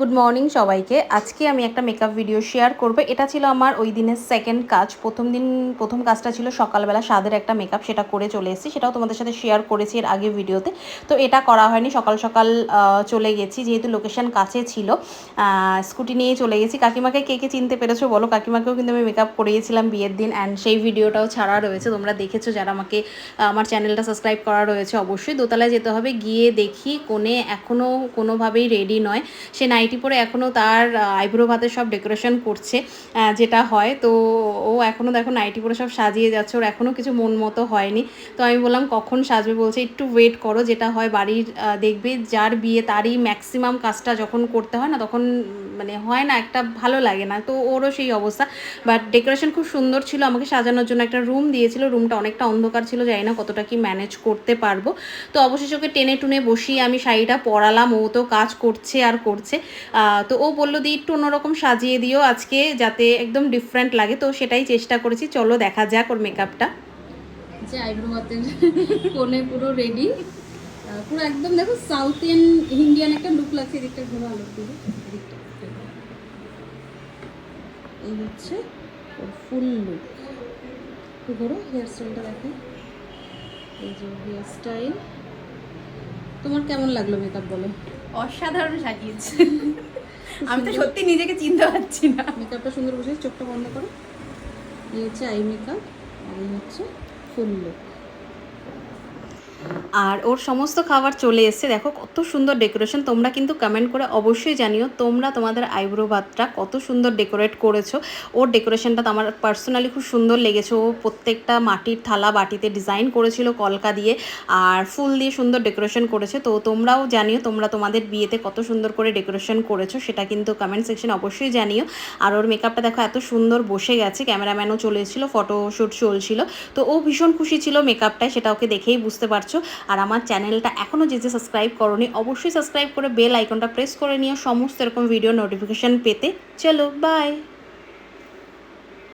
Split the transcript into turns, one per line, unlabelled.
Good morning সবাইকে। আজকে আমি একটা মেকআপ ভিডিও শেয়ার করব। এটা ছিল আমার ওই দিনের সেকেন্ড কাজ। প্রথম দিন, প্রথম কাজটা ছিল সকালবেলা স্বাদের একটা মেকআপ সেটা করে চলে এসেছি। সেটাও তোমাদের সাথে শেয়ার করেছি এর আগে ভিডিওতে তো এটা করা হয়নি। সকাল সকাল চলে গেছি। যেহেতু লোকেশন কাছে ছিল স্কুটি নিয়ে চলে গেছি। কাকিমাকে কে কে চিনতে পেরেছ বলো? কাকিমাকেও কিন্তু আমি মেকআপ করিয়েছিলাম বিয়ের দিন। অ্যান্ড সেই ভিডিওটাও ছাড়া রয়েছে। তোমরা দেখেছ যারা আমাকে আমার চ্যানেলটা সাবস্ক্রাইব করা রয়েছে অবশ্যই। দোতলায় যেতে হবে। গিয়ে দেখি কোনে এখনও কোনোভাবেই রেডি নয়। সে নাইটি পরে এখনও তার আইব্রো ভাতে সব ডেকোরেশন করছে যেটা হয়। তো ও এখনও দেখো নাইটি পরে সব সাজিয়ে যাচ্ছে, ওর এখনও কিছু মন মতো হয়নি। তো আমি বললাম, কখন সাজবে? বলছে, একটু ওয়েট করো, যেটা হয় বাড়ির দেখবে যার বিয়ে তারই ম্যাক্সিমাম কাজটা যখন করতে হয় না, তখন মানে হয় না একটা ভালো লাগে না। তো ওরও সেই অবস্থা। বাট ডেকোরেশন খুব সুন্দর ছিল, আমাকে সাজানোর জন্য একটা রুম দিয়েছিল। রুমটা অনেকটা অন্ধকার ছিল, জানি না কতটা কি ম্যানেজ করতে পারব। তো অবশেষে ওকে টেনে টুনে বসিয়ে আমি শাড়িটা পরালাম। ও তো কাজ করছে আর করছে। তো ও বলল দি একটু অন্যরকম সাজিয়ে দিও আজকে যাতে একদম ডিফারেন্ট লাগে। তো সেটাই চেষ্টা করেছি। চলো দেখা যাক ওর মেকআপটা
যে পুরো রেডি পুরো একদম দেখো সাউথ ইন্ডিয়ান একটা লুক লাগছে, এদিকটা ঘোরা আলো দিকে এদিকটা এই হচ্ছে ফুল লুক একটু ঘোরো হেয়ার স্টাইলটা দেখো। এই যে হেয়ার স্টাইল তোমার কেমন লাগল মেকআপ বলো?
অসাধারণ সাজিয়েছে। আমি তো সত্যি নিজেকে চিনতে পারছি না।
মেকআপটা সুন্দর বসে চোখটা বন্ধ করো। এই হচ্ছে আই মেকআপ আর এই হচ্ছে ফুল লুক
আর ওর সমস্ত খাবার চলে এসছে। দেখো কত সুন্দর ডেকোরেশন। তোমরা কিন্তু কমেন্ট করে অবশ্যই জানিও তোমরা তোমাদের আইব্রো ভাতটা কত সুন্দর ডেকোরেট করেছ। ওর ডেকোরেশনটা তো আমার পার্সোনালি খুব সুন্দর লেগেছে। ও প্রত্যেকটা মাটির থালা বাটিতে ডিজাইন করেছিল কলকা দিয়ে আর ফুল দিয়ে সুন্দর ডেকোরেশন করেছে। তো তোমরাও জানিও তোমরা তোমাদের বিয়েতে কত সুন্দর করে ডেকোরেশন করেছ সেটা কিন্তু কমেন্ট সেকশন অবশ্যই জানিও। আর ওর মেকআপটা দেখো এত সুন্দর বসে গেছে। ক্যামেরাম্যানও চলে এসেছিল ফটোশ্যুট চলছিল। তো ও ভীষণ খুশি ছিল মেকআপটায় সেটা ওকে দেখেই বুঝতে পারছ। আর আমার চ্যানেলটা এখনও যে যে সাবস্ক্রাইব করনি, অবশ্যই সাবস্ক্রাইব করে বেল আইকনটা প্রেস করে নিয়ে সমস্ত এরকম ভিডিও নোটিফিকেশান পেতে। চলো বাই